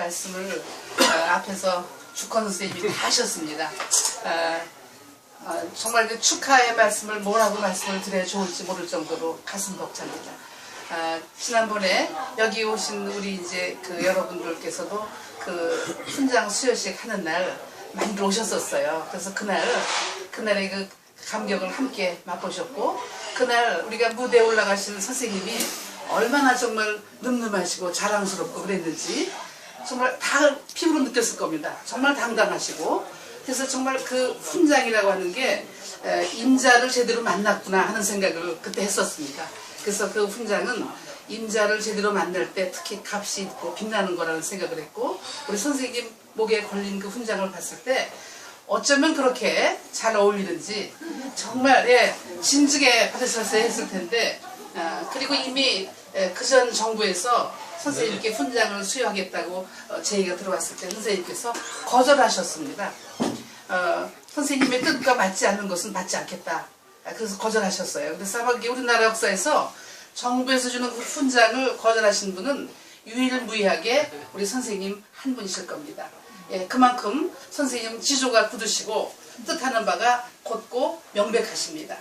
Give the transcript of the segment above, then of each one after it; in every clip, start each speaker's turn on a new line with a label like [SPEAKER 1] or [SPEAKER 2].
[SPEAKER 1] 말씀을 어, 앞에서 주권 선생님이 다 하셨습니다. 어, 어, 정말 그 축하의 말씀을 뭐라고 말씀을 드려야 좋을지 모를 정도로 가슴 벅찹니다. 아, 지난번에 여기 오신 우리 이제 그 여러분들께서도 그 훈장 수여식 하는 날 많이들 오셨었어요. 그래서 그날 그날의 그 감격을 함께 맛보셨고 그날 우리가 무대에 올라가시는 선생님이 얼마나 정말 늠름하시고 자랑스럽고 그랬는지 정말 다 피부로 느꼈을 겁니다. 정말 당당하시고 그래서 정말 그 훈장이라고 하는 게 에, 임자를 제대로 만났구나 하는 생각을 그때 했었습니다. 그래서 그 훈장은 임자를 제대로 만날 때 특히 값이 있고 빛나는 거라는 생각을 했고 우리 선생님 목에 걸린 그 훈장을 봤을 때 어쩌면 그렇게 잘 어울리는지 정말 예, 진즉에 받으셨어야 했을 텐데 아, 그리고 이미 그 전 정부에서 선생님께 훈장을 수여하겠다고 어, 제의가 들어왔을 때 선생님께서 거절하셨습니다. 어, 선생님의 뜻과 맞지 않는 것은 받지 않겠다. 아, 그래서 거절하셨어요. 아마 이게 우리나라 역사에서 정부에서 주는 그 훈장을 거절하신 분은 유일무이하게 우리 선생님 한 분이실 겁니다. 예, 그만큼 선생님 지조가 굳으시고 뜻하는 바가 곧고 명백하십니다.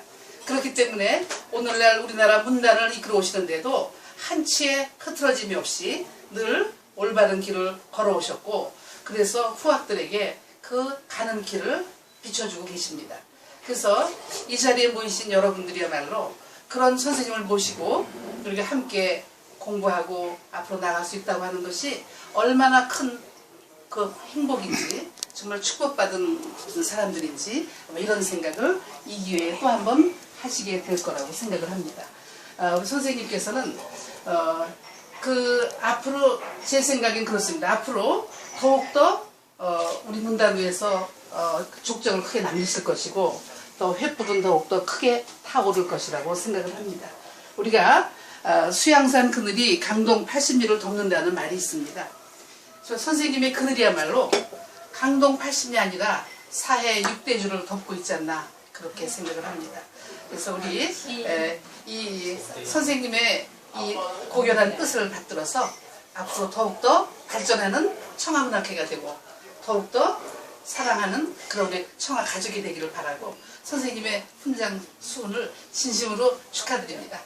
[SPEAKER 1] 그렇기 때문에 오늘날 우리나라 문단을 이끌어 오시는데도 한치의 흐트러짐이 없이 늘 올바른 길을 걸어오셨고 그래서 후학들에게 그 가는 길을 비춰주고 계십니다. 그래서 이 자리에 모이신 여러분들이야말로 그런 선생님을 모시고 우리가 함께 공부하고 앞으로 나갈 수 있다고 하는 것이 얼마나 큰 그 행복인지 정말 축복받은 사람들인지 뭐 이런 생각을 이 기회에 또 한번 하시게 될 거라고 생각을 합니다. 아, 우리 선생님께서는 어, 그 앞으로 제 생각엔 그렇습니다. 앞으로 더욱더 어, 우리 문단 위에서 어, 족적을 크게 남기실 것이고 또 횃불은 더욱더 크게 타오를 것이라고 생각을 합니다. 우리가 어, 수양산 그늘이 강동 80리를 덮는다는 말이 있습니다. 저 선생님의 그늘이야말로 강동 80리 아니라 사해 6대주를 덮고 있지 않나 그렇게 생각을 합니다. 그래서 우리 에, 이 선생님의 이 고결한 뜻을 받들어서 앞으로 더욱더 발전하는 청아문학회가 되고 더욱더 사랑하는 그런 우리 청아 가족이 되기를 바라고 선생님의 훈장 수훈을 진심으로 축하드립니다.